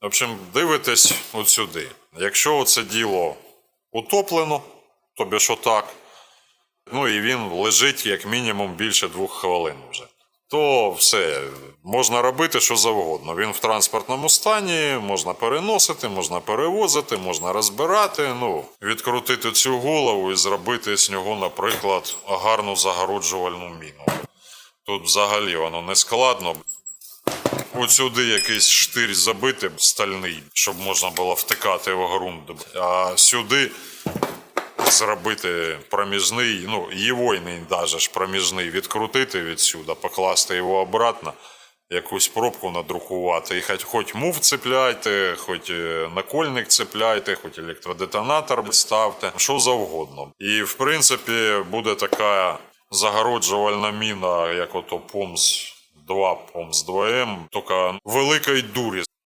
В общем, дивитесь от сюди. Якщо це діло утоплено, тобі що так, ну і він лежить як мінімум більше двох хвилин вже. То все, можна робити що завгодно. Він в транспортному стані, можна переносити, можна перевозити, можна розбирати. Ну, відкрутити цю голову і зробити з нього, наприклад, гарну загороджувальну міну. Тут взагалі воно не складно. От сюди якийсь штир забити стальний, щоб можна було втикати в ґрунт. А сюди зробити проміжний, ну, євойний даже ж проміжний відкрутити відсюди, покласти його обратно, якусь пробку надрукувати. І хоч, хоч мув цепляйте, хоч е, накольник цепляйте, хоч електродетонатор ставте, що завгодно. І в принципі буде така загороджувальна міна, як ото ПОМС 2, ПОМС 2М, тільки великої дурі.